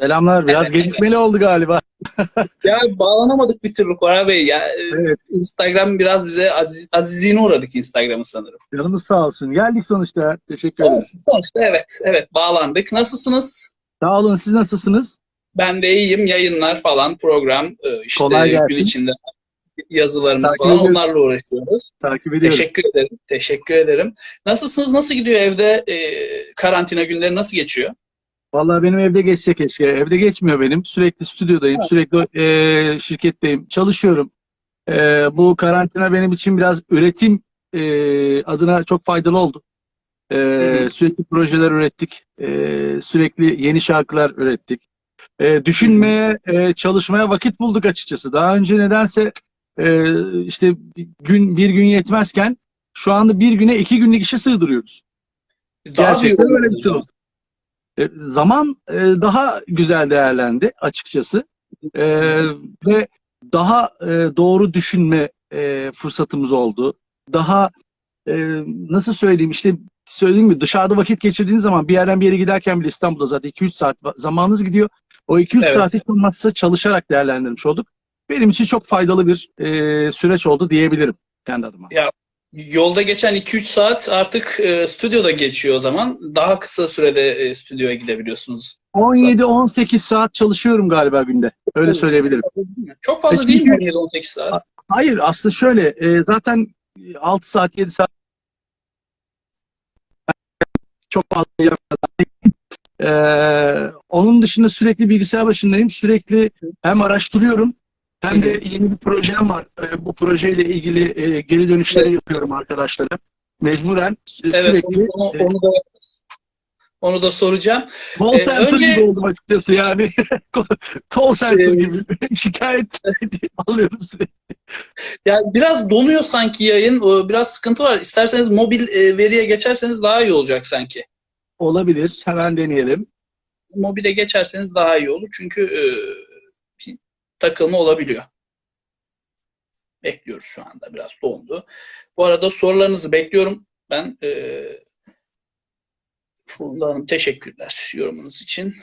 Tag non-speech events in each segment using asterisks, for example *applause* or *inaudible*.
Selamlar. Biraz Evet. gecikmeli oldu galiba. Ya bağlanamadık bir türlü Koray Bey. Ya, e, Evet. Instagram biraz bize aziz, azizliğine uğradık Instagram'ı sanırım. Canımız sağ olsun. Geldik sonuçta. Teşekkür ederiz. Sonuçta evet, evet bağlandık. Nasılsınız? Sağ olun. Siz nasılsınız? Ben de iyiyim. Yayınlar falan, program, e, işte Kolay gelsin. gün içinde yazılarımız Takip falan ediyorum. onlarla uğraşıyoruz. Takip ediyorum. Teşekkür ederim. Teşekkür ederim. Nasılsınız? Nasıl gidiyor evde e, karantina günleri nasıl geçiyor? Vallahi benim evde geçse keşke. Evde geçmiyor benim. Sürekli stüdyodayım. Sürekli e, şirketteyim. Çalışıyorum. E, bu karantina benim için biraz üretim e, adına çok faydalı oldu. E, sürekli projeler ürettik. E, sürekli yeni şarkılar ürettik. E, düşünmeye, e, çalışmaya vakit bulduk açıkçası. Daha önce nedense e, işte gün bir gün yetmezken şu anda bir güne iki günlük işe sığdırıyoruz. Daha Gerçekten öyle bir şey oldu. E, zaman e, daha güzel değerlendi açıkçası. E, ve daha e, doğru düşünme e, fırsatımız oldu. Daha e, nasıl söyleyeyim işte söylediğim gibi dışarıda vakit geçirdiğiniz zaman bir yerden bir yere giderken bile İstanbul'da zaten 2-3 saat zamanınız gidiyor. O 2-3 Evet. saati hiç olmazsa çalışarak değerlendirmiş olduk. Benim için çok faydalı bir e, süreç oldu diyebilirim kendi adıma. Yolda geçen 2-3 saat artık e, stüdyoda geçiyor o zaman. Daha kısa sürede e, stüdyoya gidebiliyorsunuz. 17-18 saat çalışıyorum galiba günde. Öyle söyleyebilirim. Çok fazla E, değil mi çünkü- 17-18 saat? Hayır aslında şöyle e, zaten 6 saat 7 saat çok fazla yapmadan e, onun dışında sürekli bilgisayar başındayım. Sürekli hem araştırıyorum hem de yeni bir projem var. E, bu projeyle ilgili e, geri dönüşleri Evet. yapıyorum arkadaşlara. Mecburen e, Evet, sürekli onu, onu, onu da onu da soracağım. call e, center önce- gibi oldum açıkçası yani. call center E, gibi *laughs* şikayet *laughs* alıyoruz sürekli. Ya biraz donuyor sanki yayın. Biraz sıkıntı var. İsterseniz mobil e, veriye geçerseniz daha iyi olacak sanki. Olabilir. Hemen deneyelim. Mobile geçerseniz daha iyi olur. Çünkü e, takılma olabiliyor. Bekliyoruz şu anda. Biraz dondu. Bu arada sorularınızı bekliyorum. Ben e, Funda Hanım teşekkürler yorumunuz için.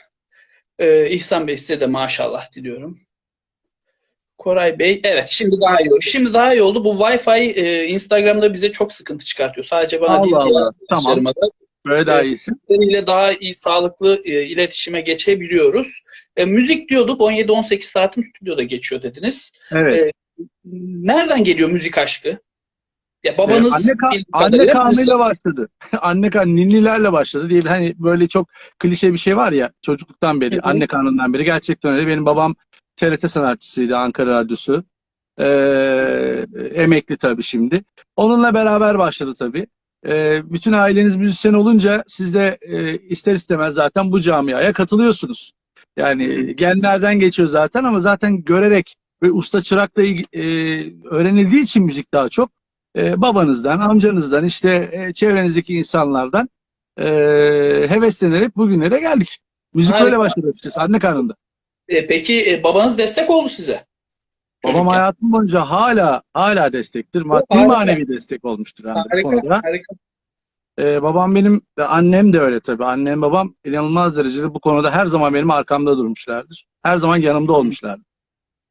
E, İhsan Bey size de maşallah diliyorum. Koray Bey, evet şimdi daha iyi oldu. Şimdi daha iyi oldu. Bu Wi-Fi e, Instagram'da bize çok sıkıntı çıkartıyor. Sadece bana Allah değil, Allah. Tamam. da. Böyle daha Evet. iyisin. ile daha iyi sağlıklı e, iletişime geçebiliyoruz. E, müzik diyorduk 17-18 saatim stüdyoda geçiyor dediniz. Evet. Evet. Nereden geliyor müzik aşkı? Ya babanız anne, ka- anne karnıyla başladı. *laughs* anne kan ninnilerle başladı değil. Hani böyle çok klişe bir şey var ya çocukluktan beri, Hı hı. anne karnından beri gerçekten öyle. Benim babam TRT sanatçısıydı Ankara Radyosu. Ee, emekli tabii şimdi. Onunla beraber başladı tabii. Ee, bütün aileniz müzisyen olunca siz de e, ister istemez zaten bu camiaya katılıyorsunuz. Yani genlerden geçiyor zaten ama zaten görerek ve usta çırakla e, öğrenildiği için müzik daha çok e, babanızdan, amcanızdan, işte e, çevrenizdeki insanlardan e, heveslenerek bugünlere geldik. Müzik Harika. böyle başladı açıkçası anne karnında. E, peki e, babanız destek oldu size? Babam Çocukken. hayatım boyunca hala hala destektir. Maddi Harika. manevi destek olmuştur bu Harika, konuda. harika. E, babam benim, ve annem de öyle tabii. Annem babam inanılmaz derecede bu konuda her zaman benim arkamda durmuşlardır. Her zaman yanımda olmuşlardır.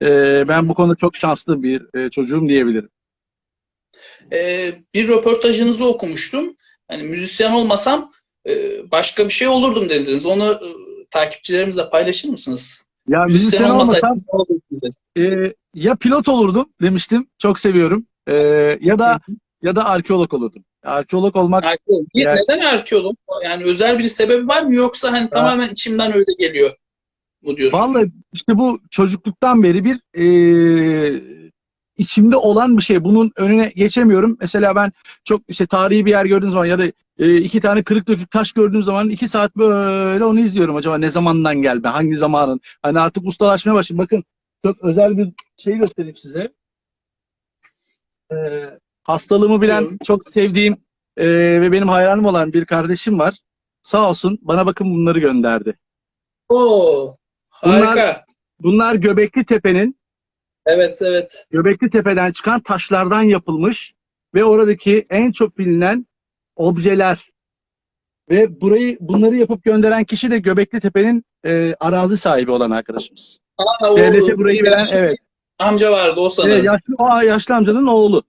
E, ben bu konuda çok şanslı bir e, çocuğum diyebilirim. E, bir röportajınızı okumuştum. Hani müzisyen olmasam e, başka bir şey olurdum dediniz. Onu e, takipçilerimizle paylaşır mısınız? Ya Müzisyen müzisyen olmasam Ee, ya pilot olurdum demiştim. Çok seviyorum. Ee, ya da ya da arkeolog olurdum. Arkeolog olmak Arkeolog. Yani- Neden arkeolog? Yani özel bir sebebi var mı yoksa hani tamamen içimden öyle geliyor mu diyorsun? vallahi işte bu çocukluktan beri bir ee, içimde olan bir şey. Bunun önüne geçemiyorum. Mesela ben çok işte tarihi bir yer gördüğüm zaman ya da ee, iki tane kırık dökük taş gördüğüm zaman iki saat böyle onu izliyorum. Acaba ne zamandan gelme? Hangi zamanın? Hani artık ustalaşmaya başladım. Bakın çok özel bir şey göstereyim size. Ee, hastalığımı bilen, çok sevdiğim ee, ve benim hayranım olan bir kardeşim var. Sağ olsun bana bakın bunları gönderdi. Oo, Bunlar- harika. Bunlar Göbekli Tepe'nin Evet, evet. Göbekli Tepe'den çıkan taşlardan yapılmış ve oradaki en çok bilinen objeler. Ve burayı bunları yapıp gönderen kişi de Göbekli Tepe'nin e, arazi sahibi olan arkadaşımız. Aa, o- Devlete burayı veren evet. Amca vardı o sanırım. evet yaşlı, o yaşlı amcanın oğlu.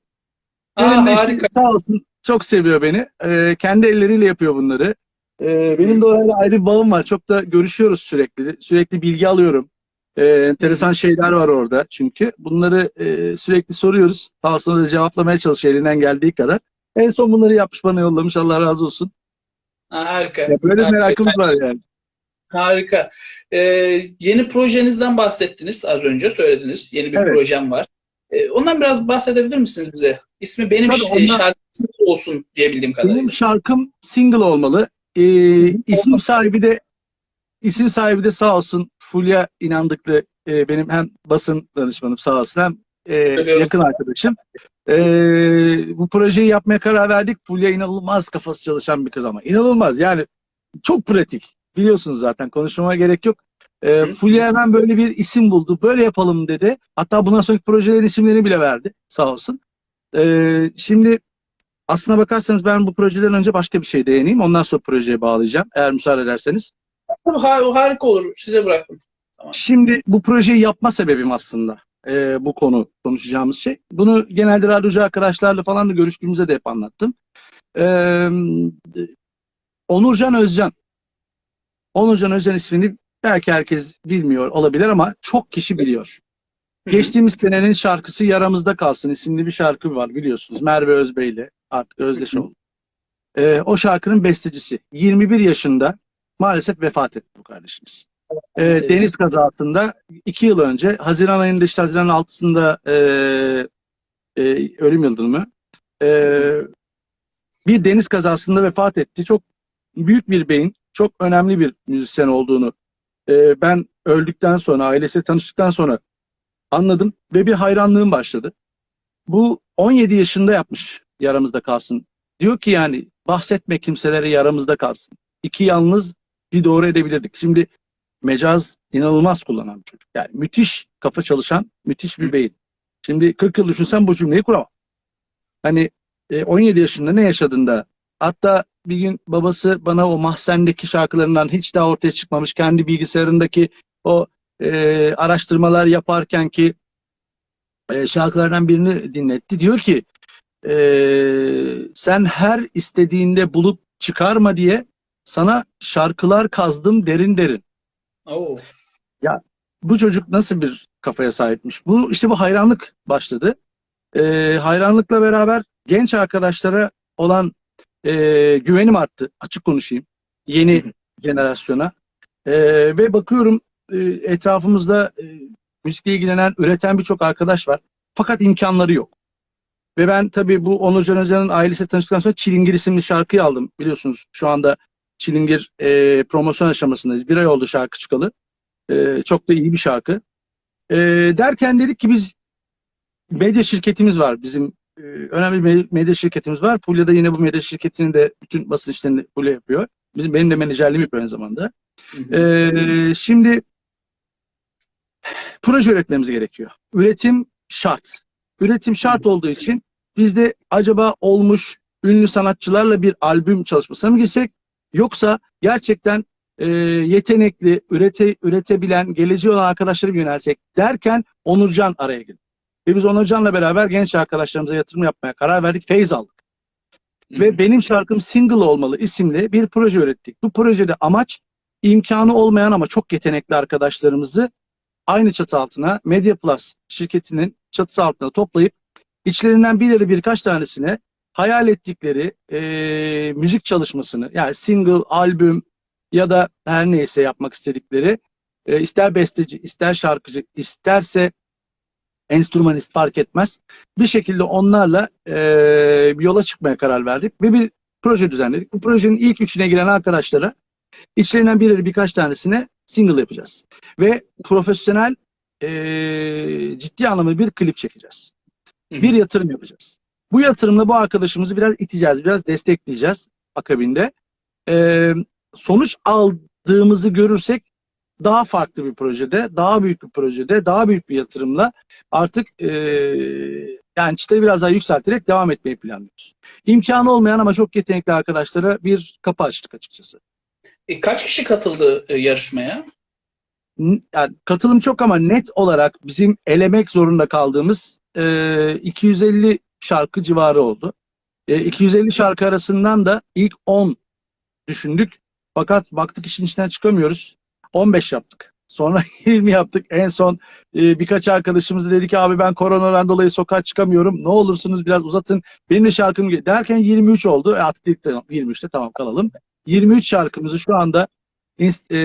Aa, işte harika. sağ olsun çok seviyor beni. Ee, kendi elleriyle yapıyor bunları. Ee, benim de orayla ayrı bir bağım var. Çok da görüşüyoruz sürekli. Sürekli bilgi alıyorum. Ee, enteresan şeyler var orada çünkü. Bunları e, sürekli soruyoruz. Sağ olsun da cevaplamaya çalışıyor elinden geldiği kadar. En son bunları yapmış bana yollamış. Allah razı olsun. Aa, harika. Ya böyle Harika. merakımız var yani. Harika. Ee, yeni projenizden bahsettiniz az önce söylediniz. Yeni bir Evet. projem var. Ee, ondan biraz bahsedebilir misiniz bize? İsmi benim Tabii, ş- ondan- şarkım olsun diyebildiğim kadarıyla. Benim şarkım single olmalı. Ee, isim sahibi de isim sahibi de sağ olsun Fulya inandıklı e, benim hem basın danışmanım sağ olsun hem e, yakın arkadaşım. E, bu projeyi yapmaya karar verdik. Fulya inanılmaz kafası çalışan bir kız ama inanılmaz yani çok pratik. Biliyorsunuz zaten konuşmama gerek yok. E. Fulya hemen böyle bir isim buldu. Böyle yapalım dedi. Hatta bundan sonraki projelerin isimlerini bile verdi sağ olsun. E, şimdi Aslına bakarsanız ben bu projeden önce başka bir şey değineyim. Ondan sonra projeye bağlayacağım. Eğer müsaade ederseniz. Ha- harika olur. Size bıraktım. Şimdi bu projeyi yapma sebebim aslında e, bu konu konuşacağımız şey. Bunu genelde radyocu arkadaşlarla falan da görüştüğümüzde de hep anlattım. E, Onurcan Özcan. Onurcan Özcan ismini belki herkes bilmiyor olabilir ama çok kişi biliyor. Geçtiğimiz senenin şarkısı Yaramızda Kalsın isimli bir şarkı var biliyorsunuz. Merve Özbey ile artık özdeş oldu. Ee, o şarkının bestecisi. 21 yaşında maalesef vefat etti bu kardeşimiz. Ee, deniz kazasında 2 yıl önce Haziran ayında işte Haziran 6'sında e, e, ölüm yıldönümü e, bir deniz kazasında vefat etti. Çok büyük bir beyin, çok önemli bir müzisyen olduğunu e, ben öldükten sonra, ailesiyle tanıştıktan sonra anladım ve bir hayranlığım başladı. Bu 17 yaşında yapmış yaramızda kalsın. Diyor ki yani bahsetme kimselere yaramızda kalsın. İki yalnız bir doğru edebilirdik. Şimdi mecaz inanılmaz kullanan bir çocuk. Yani müthiş kafa çalışan, müthiş bir beyin. Şimdi 40 yıl düşünsem bu cümleyi kuramam. Hani e, 17 yaşında ne yaşadığında hatta bir gün babası bana o mahzendeki şarkılarından hiç daha ortaya çıkmamış kendi bilgisayarındaki o e, araştırmalar yaparken ki e, şarkılardan birini dinletti. Diyor ki e, sen her istediğinde bulup çıkarma diye sana şarkılar kazdım derin derin. Oo. Bu çocuk nasıl bir kafaya sahipmiş? Bu işte bu hayranlık başladı. E, hayranlıkla beraber genç arkadaşlara olan e, güvenim arttı. Açık konuşayım. Yeni jenerasyona. E, ve bakıyorum e, etrafımızda e, müzikle ilgilenen, üreten birçok arkadaş var. Fakat imkanları yok. Ve ben tabii bu Onur Can Özcan'ın ailesiyle tanıştıktan sonra Çilingir isimli şarkıyı aldım. Biliyorsunuz şu anda Çilingir e, promosyon aşamasındayız. Bir ay oldu şarkı çıkalı. E, çok da iyi bir şarkı. E, derken dedik ki biz medya şirketimiz var. Bizim e, önemli bir medya şirketimiz var. Fulya da yine bu medya şirketinin de bütün basın işlerini Fulya yapıyor. Bizim, benim de menajerliğim yapıyor aynı zamanda. Hı hı. Ee, şimdi proje üretmemiz gerekiyor. Üretim şart. Üretim şart olduğu için biz de acaba olmuş ünlü sanatçılarla bir albüm çalışmasına mı girsek yoksa gerçekten e, yetenekli, ürete, üretebilen, geleceği olan arkadaşlara mı yönelsek derken Onurcan araya girdi. Ve biz Onurcan'la beraber genç arkadaşlarımıza yatırım yapmaya karar verdik, feyz aldık. Hı Ve hı. benim şarkım Single Olmalı isimli bir proje ürettik. Bu projede amaç imkanı olmayan ama çok yetenekli arkadaşlarımızı aynı çatı altına Media Plus şirketinin çatısı altına toplayıp içlerinden birileri birkaç tanesine hayal ettikleri eee, müzik çalışmasını yani single, albüm ya da her neyse yapmak istedikleri e, ister besteci, ister şarkıcı, isterse enstrümanist fark etmez. Bir şekilde onlarla bir yola çıkmaya karar verdik ve bir proje düzenledik. Bu projenin ilk üçüne giren arkadaşlara içlerinden birileri birkaç tanesine single yapacağız. Ve profesyonel eee, ciddi anlamda bir klip çekeceğiz. Hı. Bir yatırım yapacağız. Bu yatırımla bu arkadaşımızı biraz iteceğiz, biraz destekleyeceğiz akabinde. Eee, sonuç aldığımızı görürsek daha farklı bir projede, daha büyük bir projede, daha büyük bir yatırımla artık eee, yani çıtayı biraz daha yükselterek devam etmeyi planlıyoruz. İmkanı olmayan ama çok yetenekli arkadaşlara bir kapı açtık açıkçası. E, kaç kişi katıldı e, yarışmaya? yani katılım çok ama net olarak bizim elemek zorunda kaldığımız e, 250 şarkı civarı oldu. E, 250 şarkı arasından da ilk 10 düşündük. Fakat baktık işin içinden çıkamıyoruz. 15 yaptık. Sonra *laughs* 20 yaptık. En son e, birkaç arkadaşımız da dedi ki abi ben koronadan dolayı sokağa çıkamıyorum. Ne olursunuz biraz uzatın. Benim de şarkım ge-" derken 23 oldu. E artık dedik tamam 23'te tamam kalalım. 23 şarkımızı şu anda e,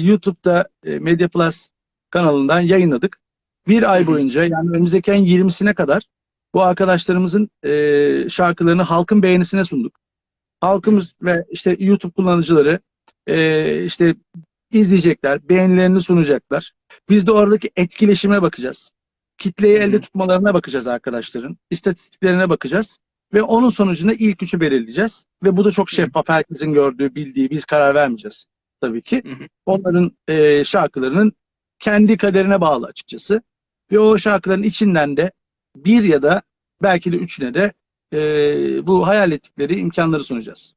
YouTube'da e, Media Plus kanalından yayınladık. Bir ay boyunca yani önümüzdeki ayın 20'sine kadar bu arkadaşlarımızın e, şarkılarını halkın beğenisine sunduk. Halkımız ve işte YouTube kullanıcıları e, işte izleyecekler, beğenilerini sunacaklar. Biz de oradaki etkileşime bakacağız. Kitleyi elde tutmalarına bakacağız arkadaşların. istatistiklerine bakacağız. Ve onun sonucunda ilk üçü belirleyeceğiz. Ve bu da çok hı. şeffaf, herkesin gördüğü, bildiği, biz karar vermeyeceğiz tabii ki. Hı. Onların e, şarkılarının kendi kaderine bağlı açıkçası. Ve o şarkıların içinden de bir ya da belki de üçüne de e, bu hayal ettikleri imkanları sunacağız.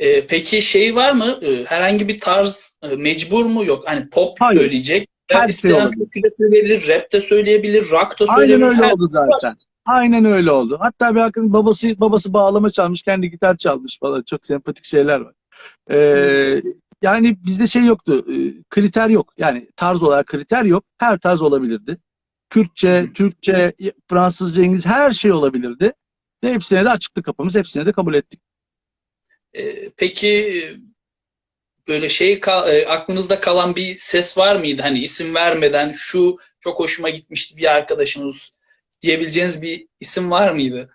Ee, peki şey var mı? Ee, herhangi bir tarz e, mecbur mu? Yok. Hani pop Hayır. söyleyecek. Her şey isteyen türkü de söyleyebilir, rap de söyleyebilir, rock da Aynen söyleyebilir. öyle Her- oldu zaten. Aynen öyle oldu. Hatta bir arkadaşım babası babası bağlama çalmış, kendi gitar çalmış falan. Çok sempatik şeyler var. Ee, yani bizde şey yoktu. e, Kriter yok. Yani tarz olarak kriter yok. Her tarz olabilirdi. Kürtçe, Hı. Türkçe, Fransızca, İngilizce her şey olabilirdi. Ve hepsine de açıktık kapımız. Hepsine de kabul ettik. Ee, peki böyle şey e, aklınızda kalan bir ses var mıydı? Hani isim vermeden şu çok hoşuma gitmişti bir arkadaşımız diyebileceğiniz bir isim var mıydı?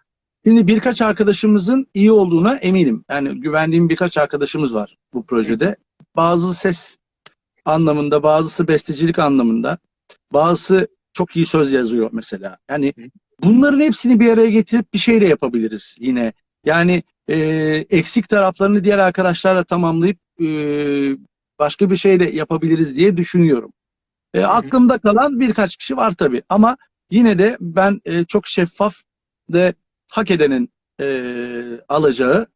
Şimdi birkaç arkadaşımızın iyi olduğuna eminim. Yani güvendiğim birkaç arkadaşımız var bu projede. Bazı ses anlamında, bazısı bestecilik anlamında, bazısı çok iyi söz yazıyor mesela. Yani bunların hepsini bir araya getirip bir şeyle yapabiliriz yine. Yani e, eksik taraflarını diğer arkadaşlarla tamamlayıp e, başka bir şeyle yapabiliriz diye düşünüyorum. E, aklımda kalan birkaç kişi var tabii ama yine de ben e, çok şeffaf ve hak edenin e, alacağı,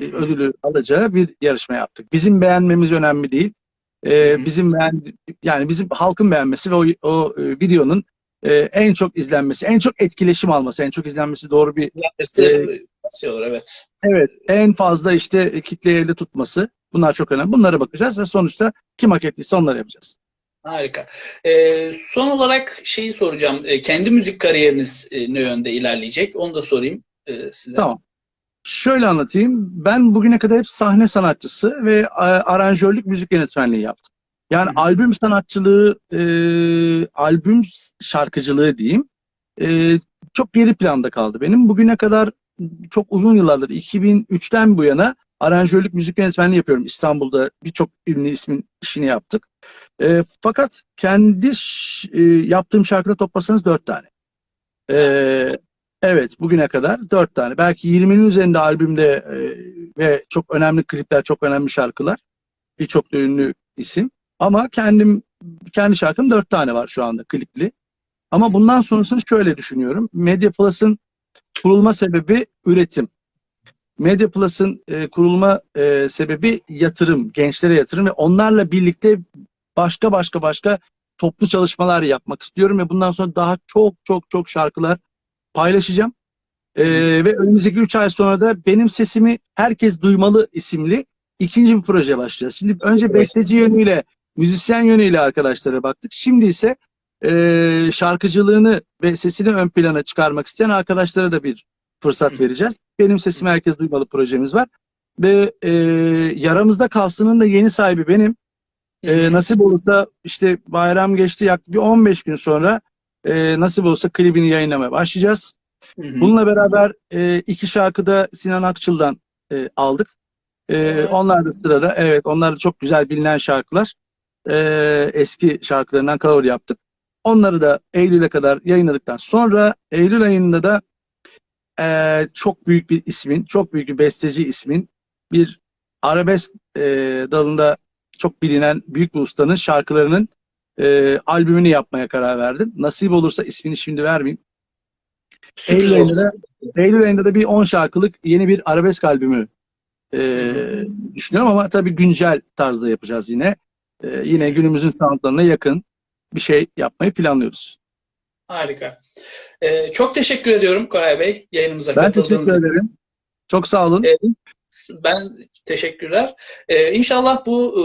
e, ödülü alacağı bir yarışma yaptık. Bizim beğenmemiz önemli değil. E, bizim beğen, yani bizim halkın beğenmesi ve o, o e, videonun e, en çok izlenmesi, en çok etkileşim alması, en çok izlenmesi doğru bir Zaten Olur evet. evet en fazla işte kitleyi elde tutması bunlar çok önemli. Bunlara bakacağız ve sonuçta kim hak ettiyse onları yapacağız. Harika. Ee, son olarak şeyi soracağım. Ee, kendi müzik kariyeriniz e, ne yönde ilerleyecek? Onu da sorayım e, size. Tamam. Şöyle anlatayım. Ben bugüne kadar hep sahne sanatçısı ve a- aranjörlük müzik yönetmenliği yaptım. Yani hı. albüm sanatçılığı, e, albüm şarkıcılığı diyeyim. e, çok geri planda kaldı benim. Bugüne kadar çok uzun yıllardır 2003'ten bu yana aranjörlük müzik yönetmenliği yapıyorum. İstanbul'da birçok ünlü ismin işini yaptık. E, fakat kendi e, yaptığım şarkıda toplasanız dört tane. E, Evet, bugüne kadar dört tane. Belki 20'nin üzerinde albümde e, ve çok önemli klipler, çok önemli şarkılar. Birçok da ünlü isim. Ama kendim kendi şarkım dört tane var şu anda klipli. Ama bundan sonrasını şöyle düşünüyorum. Media Plus'ın kurulma sebebi üretim. Media Plus'ın e, kurulma e, sebebi yatırım, gençlere yatırım ve onlarla birlikte başka başka başka toplu çalışmalar yapmak istiyorum ve bundan sonra daha çok çok çok şarkılar paylaşacağım. Ee, ve önümüzdeki 3 ay sonra da benim sesimi herkes duymalı isimli ikinci bir proje başlayacağız. Şimdi önce besteci yönüyle, müzisyen yönüyle arkadaşlara baktık. Şimdi ise e, şarkıcılığını ve sesini ön plana çıkarmak isteyen arkadaşlara da bir fırsat vereceğiz. Benim sesimi herkes duymalı projemiz var. Ve e, Yaramızda Kalsın'ın da yeni sahibi benim. E, nasip olursa işte bayram geçti yaklaşık bir 15 gün sonra e, nasip olursa klibini yayınlamaya başlayacağız. Bununla beraber e, iki şarkı da Sinan Akçıl'dan e, aldık. E, onlar da sırada. Evet onlar da çok güzel bilinen şarkılar. E, eski şarkılarından cover yaptık. Onları da Eylül'e kadar yayınladıktan sonra Eylül ayında da e, çok büyük bir ismin, çok büyük bir besteci ismin bir arabesk e, dalında çok bilinen büyük bir ustanın şarkılarının e, albümünü yapmaya karar verdim. Nasip olursa ismini şimdi vermeyeyim. Eylül ayında da, Eylül ayında da bir 10 şarkılık yeni bir arabesk albümü e, düşünüyorum ama tabii güncel tarzda yapacağız yine. e, yine günümüzün soundlarına yakın bir şey yapmayı planlıyoruz. Harika. Ee, çok teşekkür ediyorum Koray Bey yayınımıza Ben katıldığınız teşekkür için. ederim. Çok sağ olun. Ee, Ben teşekkürler. Ee, inşallah bu e,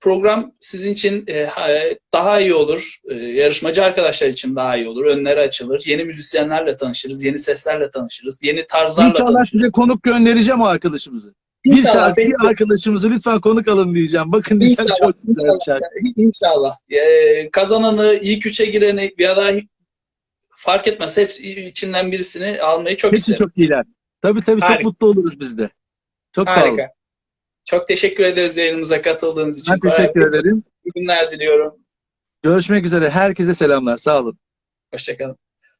program sizin için e, ha- daha iyi olur. E, yarışmacı arkadaşlar için daha iyi olur. Önleri açılır. Yeni müzisyenlerle tanışırız. Yeni seslerle tanışırız. Yeni tarzlarla İnşallah tanışırız. size konuk göndereceğim o arkadaşımızı. Bir şarkıyı arkadaşımızı lütfen konuk alın diyeceğim. Bakın diyeceğim İnşallah, çok güzel bir inşallah. şarkı. İnşallah. Ee, kazananı, ilk üçe gireni ya da fark etmez. Hepsi içinden birisini almayı çok Hepsi isterim. çok iyiler. Tabii tabii çok Harika. mutlu oluruz biz de. Çok sağ olun. Harika. Çok teşekkür ederiz yayınımıza katıldığınız için. Ben teşekkür ederim. İyi günler diliyorum. Görüşmek üzere. Herkese selamlar. Sağ olun. Hoşçakalın.